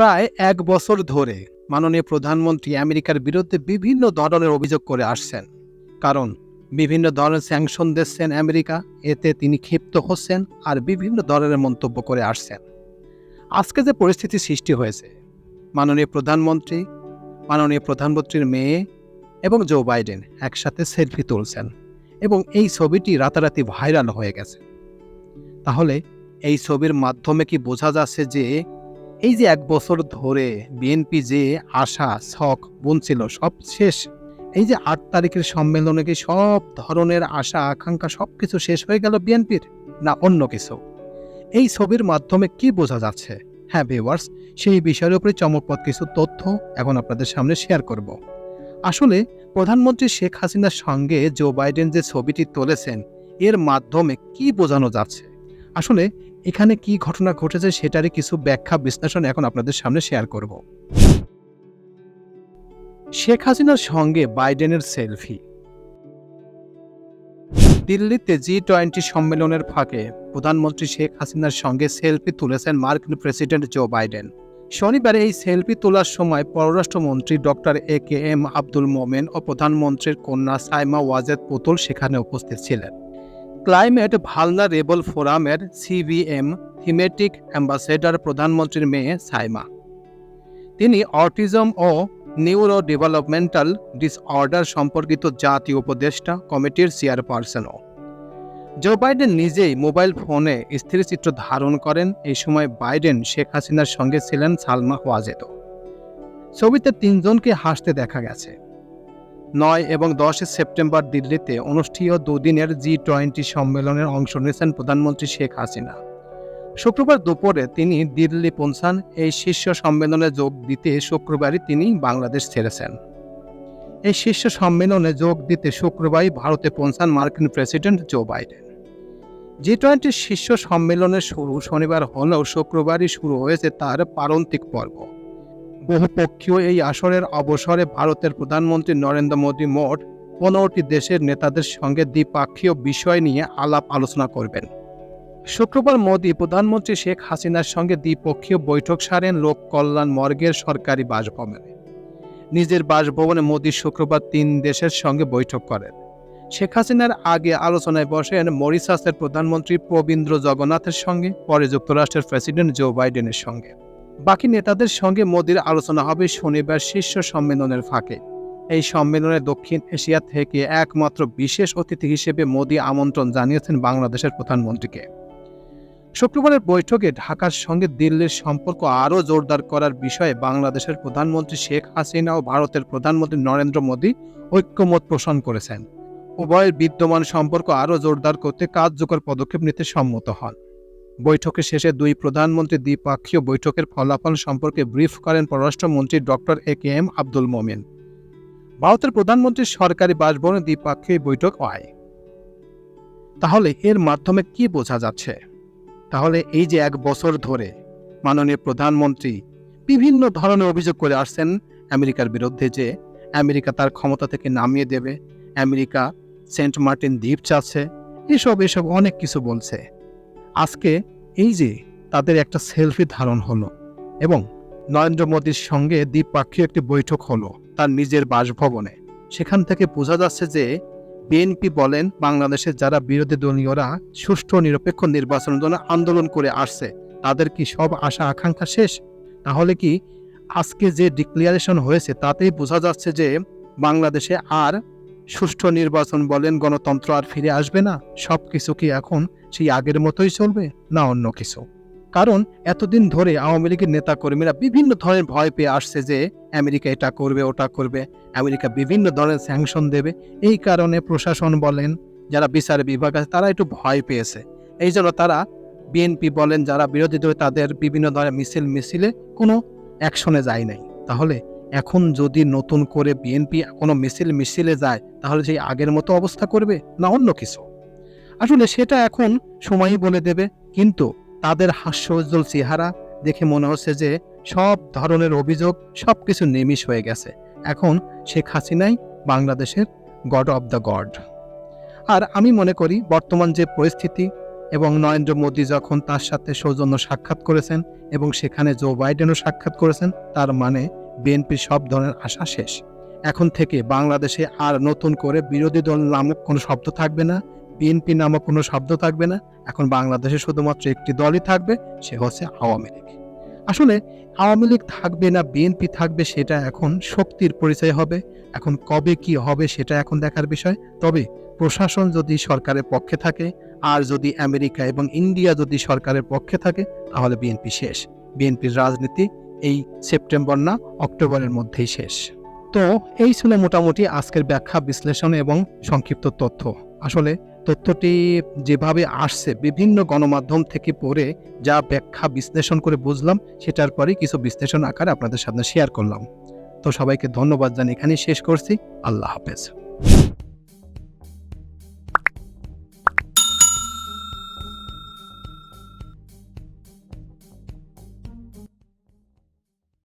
প্রায় এক বছর ধরে মাননীয় প্রধানমন্ত্রী আমেরিকার বিরুদ্ধে বিভিন্ন ধরনের অভিযোগ করে আসছেন। কারণ বিভিন্ন ধরনের স্যাংশন দিচ্ছেন আমেরিকা, এতে তিনি ক্ষিপ্ত হচ্ছেন আর বিভিন্ন ধরনের মন্তব্য করে আসছেন। আজকে যে পরিস্থিতি সৃষ্টি হয়েছে, মাননীয় প্রধানমন্ত্রী, মাননীয় প্রধানমন্ত্রীর মেয়ে এবং জো বাইডেন একসাথে সেলফি তুলছেন এবং এই ছবিটি রাতারাতি ভাইরাল হয়ে গেছে। তাহলে এই ছবির মাধ্যমে কি বোঝা যাচ্ছে যে এই যে এক বছর ধরে বিএনপি যে আশা শখ বুনছিল সব শেষ। এই যে আট তারিখের সম্মেলনে কি সব ধরনের আশা, আকাঙ্ক্ষা সব কিছু শেষ হয়ে গেল বিএনপির? না অন্য কিছু? এই ছবির মাধ্যমে কি বোঝা যাচ্ছে? হ্যাঁ ভিউয়ার্স সেই বিষয়ের উপরে চমকপদ কিছু তথ্য এখন আপনাদের সামনে শেয়ার করব। আসলে প্রধানমন্ত্রী শেখ হাসিনার সঙ্গে জো বাইডেন যে ছবিটি তুলেছেন, এর মাধ্যমে কি বোঝানো যাচ্ছে? আসলে এখানে কি ঘটনা ঘটেছে সেটারই কিছু ব্যাখ্যা বিশ্লেষণ এখন আপনাদের সামনে শেয়ার করব। শেখ হাসিনার সঙ্গে বাইডেনের সেলফি। দিল্লিতে জি টোয়েন্টি সম্মেলনের ফাঁকে প্রধানমন্ত্রী শেখ হাসিনার সঙ্গে সেলফি তুলেছেন মার্কিন প্রেসিডেন্ট জো বাইডেন। শনিবার এই সেলফি তোলার সময় পররাষ্ট্রমন্ত্রী doctor A K M Abdul Momen ও প্রধানমন্ত্রীর কন্যা সাইমা ওয়াজেদ পুতুল সেখানে উপস্থিত ছিলেন। ক্লাইমেট ভালনারেবল ফোরামের সিভিএম থিমেটিক অ্যাম্বাসেডর প্রধানমন্ত্রীর মেয়ে সাইমা। তিনি অটিজম ও নিউরো ডেভেলপমেন্টাল ডিসঅর্ডার সম্পর্কিত জাতীয় উপদেষ্টা কমিটির চেয়ারপারসনও। জো বাইডেন নিজেই মোবাইল ফোনে স্থিরচিত্র ধারণ করেন, এই সময় বাইডেন শেখ হাসিনার সঙ্গে ছিলেন সালমা ওয়াজেদও। ছবিতে তিনজনকে হাসতে দেখা গেছে। নয় এবং দশই সেপ্টেম্বর দিল্লিতে অনুষ্ঠেয় দুদিনের জি টোয়েন্টি সম্মেলনের অংশ নিয়েছেন প্রধানমন্ত্রী শেখ হাসিনা। শুক্রবার দুপুরে তিনি দিল্লি পৌঁছান। এই শীর্ষ সম্মেলনে যোগ দিতে শুক্রবারই তিনি বাংলাদেশ ছেড়েছেন। এই শীর্ষ সম্মেলনে যোগ দিতে শুক্রবারই ভারতে পৌঁছান মার্কিন president Joe Biden. G twenty শীর্ষ সম্মেলনের শুরু শনিবার হলেও শুক্রবারই শুরু হয়েছে তার পারন্তিক পর্ব। বহুপক্ষীয় এই আসরের অবসরে ভারতের প্রধানমন্ত্রী নরেন্দ্র মোদী মোট পনেরোটি দেশের নেতাদের সঙ্গে দ্বিপাক্ষীয় বিষয় নিয়ে আলাপ আলোচনা করবেন। শুক্রবার মোদী প্রধানমন্ত্রী শেখ হাসিনার সঙ্গে দ্বিপক্ষীয় বৈঠক সারেন লোক কল্যাণ মর্গের সরকারি বাসভবনে। নিজের বাসভবনে মোদী শুক্রবার তিন দেশের সঙ্গে বৈঠক করেন। শেখ হাসিনার আগে আলোচনায় বসেন মরিশাসের প্রধানমন্ত্রী প্রবীন্দ্র জগন্নাথের সঙ্গে, পরে যুক্তরাষ্ট্রের প্রেসিডেন্ট জো বাইডেনের সঙ্গে। বাকি নেতাদের সঙ্গে মোদির আলোচনা হবে শনিবার শীর্ষ সম্মেলনের ফাঁকে। এই সম্মেলনে দক্ষিণ এশিয়া থেকে একমাত্র বিশেষ অতিথি হিসেবে মোদি আমন্ত্রণ জানিয়েছেন বাংলাদেশের প্রধানমন্ত্রীকে। শুক্রবারের বৈঠকে ঢাকার সঙ্গে দিল্লির সম্পর্ক আরও জোরদার করার বিষয়ে বাংলাদেশের প্রধানমন্ত্রী শেখ হাসিনা ও ভারতের প্রধানমন্ত্রী নরেন্দ্র মোদী ঐক্যমত পোষণ করেছেন। উভয়ের বিদ্যমান সম্পর্ক আরও জোরদার করতে কার্যকর পদক্ষেপ নিতে সম্মত হন। বৈঠকের শেষে দুই প্রধানমন্ত্রী দ্বিপাক্ষীয় বৈঠকের ফলাফল সম্পর্কে ব্রিফ করেন পররাষ্ট্রমন্ত্রী doctor A K M Abdul Momen. ভারতের প্রধানমন্ত্রীর সরকারি বাসভবনে দ্বিপাক্ষিক বৈঠক হয়। তাহলে এর মাধ্যমে কি বোঝা যাচ্ছে? তাহলে এই যে এক বছর ধরে মাননীয় প্রধানমন্ত্রী বিভিন্ন ধরনের অভিযোগ করে আসছেন আমেরিকার বিরুদ্ধে যে আমেরিকা তার ক্ষমতা থেকে নামিয়ে দেবে, আমেরিকা সেন্ট মার্টিন দ্বীপ চাচ্ছে, এসব এসব অনেক কিছু বলছে। আজকে এই যে তাদের একটা সেলফি ধারণ হলো এবং নরেন্দ্র মোদীর সঙ্গে দ্বিপাক্ষিক একটি বৈঠক হলো তার নিজের বাসভবনে। সেখান থেকে বোঝা যাচ্ছে যে বিএনপি বলেন বাংলাদেশের যারা বিরোধী দলীয়রা সুষ্ঠু নিরপেক্ষ নির্বাচনের জন্য আন্দোলন করে আসছে, তাদের কি সব আশা আকাঙ্ক্ষা শেষ? তাহলে কি আজকে যে ডিক্লিয়ারেশন হয়েছে তাতেই বোঝা যাচ্ছে যে বাংলাদেশে আর সুষ্ঠু নির্বাচন বলেন, গণতন্ত্র আর ফিরে আসবে না। সব কিছু কি এখন সেই আগের মতোই চলবে, না অন্য কিছু? কারণ এতদিন ধরে আওয়ামী লীগের নেতাকর্মীরা বিভিন্ন ধরনের ভয় পেয়ে আসছে যে, আমেরিকা এটা করবে, ওটা করবে, আমেরিকা বিভিন্ন ধরনের স্যাংশন দেবে। এই কারণে প্রশাসন বলেন, যারা বিচার বিভাগ আছে, তারা একটু ভয় পেয়েছে। এই জন্য তারা বিএনপি বলেন, যারা বিরোধী দল, তাদের বিভিন্ন ধরনের মিছিল মিছিলে কোনো অ্যাকশনে যায় নাই। তাহলে এখন যদি নতুন করে বিএনপি কোনো মিছিল মিছিলে যায়, তাহলে সেই আগের মতো অবস্থা করবে না অন্য কিছু? আসলে সেটা এখন সময়ই বলে দেবে, কিন্তু তাদের হাস্যোজ্জ্বল চেহারা দেখে মনে হচ্ছে যে সব ধরনের অভিযোগ সব কিছু নিমিষ হয়ে গেছে। এখন শেখ হাসিনাই বাংলাদেশের গড অব দ্য গড আর আমি মনে করি, বর্তমান যে পরিস্থিতি এবং নরেন্দ্র মোদী যখন তার সাথে সৌজন্য সাক্ষাৎ করেছেন এবং সেখানে জো বাইডেনও সাক্ষাৎ করেছেন, তার মানে বিএনপির সব ধরনের আশা শেষ। এখন থেকে বাংলাদেশে আর নতুন করে বিরোধী দল নামক কোনো শব্দ থাকবে না, বিএনপি নামক কোনো শব্দ থাকবে না। এখন বাংলাদেশে শুধুমাত্র একটি দলই থাকবে, সে হচ্ছে আওয়ামী লীগ। আসলে আওয়ামী লীগ থাকবে না, বিএনপি থাকবে, সেটা এখন শক্তির পরিচয় হবে। এখন কবে কি হবে সেটা এখন দেখার বিষয়। তবে প্রশাসন যদি সরকারের পক্ষে থাকে, আর যদি আমেরিকা এবং ইন্ডিয়া যদি সরকারের পক্ষে থাকে, তাহলে বিএনপি শেষ। বিএনপির রাজনীতি এই সেপ্টেম্বর না, অক্টোবরের মধ্যেই শেষ। তো এই ছিল মোটামুটি আজকের ব্যাখ্যা, বিশ্লেষণ এবং সংক্ষিপ্ত তথ্য। আসলে তথ্যটি যেভাবে আসছে, বিভিন্ন গণমাধ্যম থেকে পড়ে যা ব্যাখ্যা, বিশ্লেষণ করে বুঝলাম, সেটার পরে কিছু বিশ্লেষণ আকারে আপনাদের সামনে শেয়ার করলাম। তো সবাইকে ধন্যবাদ জানিয়ে এখানেই শেষ করছি। আল্লাহ হাফেজ।